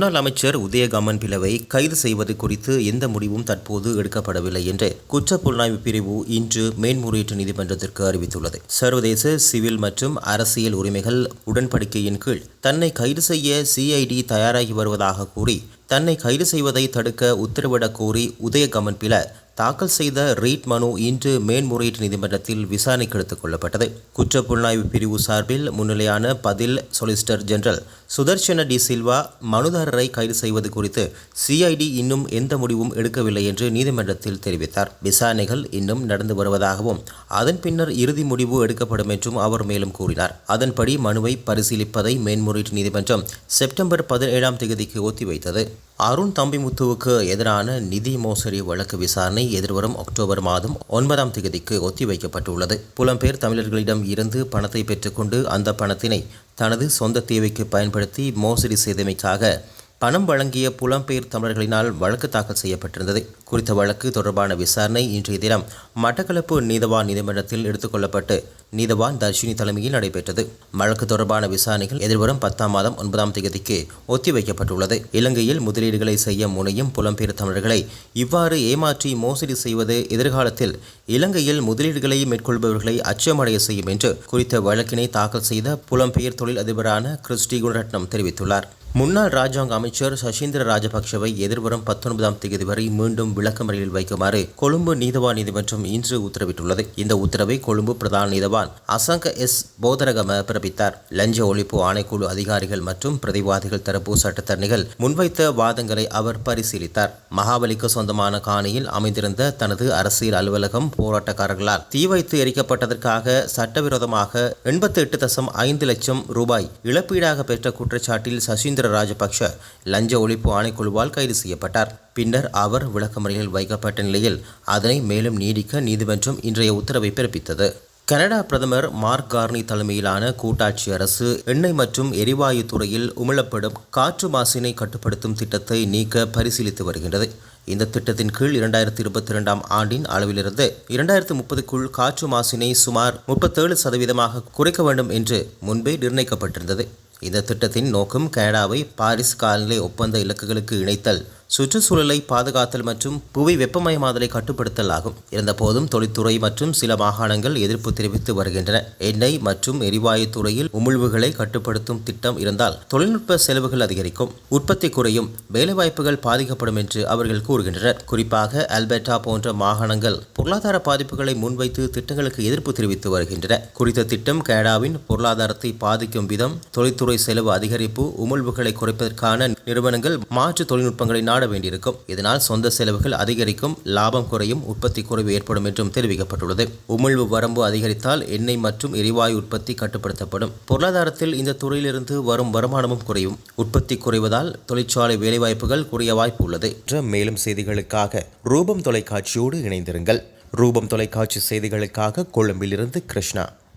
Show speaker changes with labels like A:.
A: முன்னாள் அமைச்சர் உதயகாமன் பிளவை கைது செய்வது குறித்து எந்த முடிவும் தற்போது எடுக்கப்படவில்லை என்று குற்றப்புலனாய்வு பிரிவு இன்று மேன்முறையீட்டு நீதிமன்றத்திற்கு அறிவித்துள்ளது. சர்வதேச சிவில் மற்றும் அரசியல் உரிமைகள் உடன்படிக்கையின் கீழ் தன்னை கைது செய்ய சிஐடி தயாராகி வருவதாக கூறி தன்னை கைது செய்வதை தடுக்க உத்தரவிடக் கோரி உதயகமன் பில தாக்கல் செய்த ரீட் மனு இன்று மேன்முறையீட்டு நீதிமன்றத்தில் விசாரணைக்கு எடுத்துக் கொள்ளப்பட்டது. குற்றப்புலனாய்வு பிரிவு சார்பில் முன்னிலையான பதில் சொலிசிட்டர் ஜெனரல் சுதர்ஷன டி சில்வா மனுதாரரை கைது செய்வது குறித்து சிஐடி இன்னும் எந்த முடிவும் எடுக்கவில்லை என்று நீதிமன்றத்தில் தெரிவித்தார். விசாரணைகள் இன்னும் நடந்து வருவதாகவும் அதன் பின்னர் இறுதி முடிவு எடுக்கப்படும் என்றும் அவர் மேலும் கூறினார். அதன்படி மனுவை பரிசீலிப்பதை மேல்முறையீட்டு நீதிமன்றம் செப்டம்பர் பதினேழாம் தேதிக்கு ஒத்திவைத்தது. அருண் தம்பிமுத்துவுக்கு எதிரான நிதி மோசடி வழக்கு விசாரணை எதிர்வரும் அக்டோபர் மாதம் ஒன்பதாம் தேதிக்கு ஒத்திவைக்கப்பட்டுள்ளது. புலம்பெயர் தமிழர்களிடம் இருந்து பணத்தை பெற்றுக்கொண்டு அந்த பணத்தினை தனது சொந்த தேவைக்கு பயன்படுத்தி மோசடி செய்தமைக்காக பணம் வழங்கிய புலம்பெயர் தமிழர்களினால் வழக்கு தாக்கல் செய்யப்பட்டிருந்தது. குறித்த வழக்கு தொடர்பான விசாரணை இன்றைய தினம் மட்டக்களப்பு நீதவான் நீதிமன்றத்தில் எடுத்துக்கொள்ளப்பட்டு நீதவான் தர்ஷினி தலைமையில் நடைபெற்றது. வழக்கு தொடர்பான விசாரணைகள் எதிர்வரும் பத்தாம் மாதம் ஒன்பதாம் தேதிக்கு ஒத்திவைக்கப்பட்டுள்ளது. இலங்கையில் முதலீடுகளை செய்ய முனையும் புலம்பெயர் தமிழர்களை இவ்வாறு ஏமாற்றி மோசடி செய்வது எதிர்காலத்தில் இலங்கையில் முதலீடுகளை மேற்கொள்பவர்களை அச்சமடைய செய்யும் என்று குறித்த வழக்கினை தாக்கல் செய்த புலம்பெயர் தொழில் அதிபரான கிறிஸ்டி குணரட்னம் தெரிவித்துள்ளார். முன்னாள் ராஜாங்க அமைச்சர் சசீந்திர ராஜபக்ஷவை எதிர்வரும் பத்தொன்பதாம் தேதி வரை மீண்டும் விளக்கமறையில் வைக்குமாறு கொழும்பு நீதவான் நீதிமன்றம் இன்று உத்தரவிட்டுள்ளது. இந்த உத்தரவை கொழும்பு பிரதான நீதவான் அசங்க எஸ். போதரகம பிறப்பித்தார். லஞ்ச ஒழிப்பு ஆணைக்குழு அதிகாரிகள் மற்றும் பிரதிவாதிகள் தரப்பு சட்டத்தரணிகள் முன்வைத்த வாதங்களை அவர் பரிசீலித்தார். மகாபலிக்கு சொந்தமான காணியில் அமைந்திருந்த தனது அரசியல் அலுவலகம் போராட்டக்காரர்களால் தீ வைத்து எரிக்கப்பட்டதற்காக சட்டவிரோதமாக எண்பத்தி எட்டு தசம் ஐந்து லட்சம் ரூபாய் இழப்பீடாக பெற்ற குற்றச்சாட்டில் சசீந்திர ராஜபக்ஷ லஞ்ச ஒழிப்பு ஆணைக்குழுவால் கைது செய்யப்பட்டார். பின்னர் அவர் விளக்கமறையில் வைக்கப்பட்ட நிலையில் அதனை மேலும் நீடிக்க நீதிமன்றம் இன்றைய உத்தரவை பிறப்பித்தது. கனடா பிரதமர் மார்க் கார்னி தலைமையிலான கூட்டாட்சி அரசு எண்ணெய் மற்றும் எரிவாயு துறையில் உமிழப்படும் காற்று மாசினை கட்டுப்படுத்தும் திட்டத்தை நீக்க பரிசீலித்து வருகின்றது. இந்த திட்டத்தின் கீழ் இரண்டாயிரத்தி இருபத்தி இரண்டாம் ஆண்டின் அளவிலிருந்து இரண்டாயிரத்து முப்பதுக்குள் காற்று மாசினை சுமார் முப்பத்தேழு சதவீதமாக குறைக்க வேண்டும் என்று முன்பே நிர்ணயிக்கப்பட்டிருந்தது. இந்த திட்டத்தின் நோக்கம் கனடாவை பாரிஸ் காலநிலை ஒப்பந்த இலக்குகளுக்கு இணைத்தல். சுற்றுச்சூழலை பாதுகாத்தல் மற்றும் புவி வெப்பமயமாதலை கட்டுப்படுத்தல் ஆகும். இருந்தபோதும் தொழில்துறை மற்றும் சில மாகாணங்கள் எதிர்ப்பு தெரிவித்து வருகின்றன. எண்ணெய் மற்றும் எரிவாயு துறையில் உமிழ்வுகளை கட்டுப்படுத்தும் திட்டம் இருந்தால் தொழில்நுட்ப செலவுகள் அதிகரிக்கும். உற்பத்தி குறையும். வேலைவாய்ப்புகள் பாதிக்கப்படும் என்று அவர்கள் கூறுகின்றனர். குறிப்பாக அல்பர்டா போன்ற மாகாணங்கள் பொருளாதார பாதிப்புகளை முன்வைத்து திட்டங்களுக்கு எதிர்ப்பு தெரிவித்து வருகின்றன. குறித்த திட்டம் கனடாவின் பொருளாதாரத்தை பாதிக்கும் விதம் தொழில்துறை செலவு அதிகரிப்பு உமிழ்வுகளை குறைப்பதற்கான நிறுவனங்கள் மாற்று தொழில்நுட்பங்களை வேண்டியிருக்கும். இதனால் சொந்த செலவுகள் அதிகரிக்கும் லாபம் குறையும் உற்பத்தி குறைவு ஏற்படும் என்றும் தெரிவிக்கப்பட்டுள்ளது. உமிழ்வு வரம்பு அதிகரித்தால் எண்ணெய் மற்றும் எரிவாயு உற்பத்தி கட்டுப்படுத்தப்படும். பொருளாதாரத்தில் இந்த துறையிலிருந்து வரும் வருமானமும் குறையும். உற்பத்தி குறைவதால் தொழிற்சாலை வேலைவாய்ப்புகள் குறைய வாய்ப்பு உள்ளது. மேலும் செய்திகளுக்காக ரூபம் தொலைக்காட்சியோடு இணைந்திருங்கள். ரூபம் தொலைக்காட்சி செய்திகளுக்காக கொழும்பிலிருந்து கிருஷ்ணா.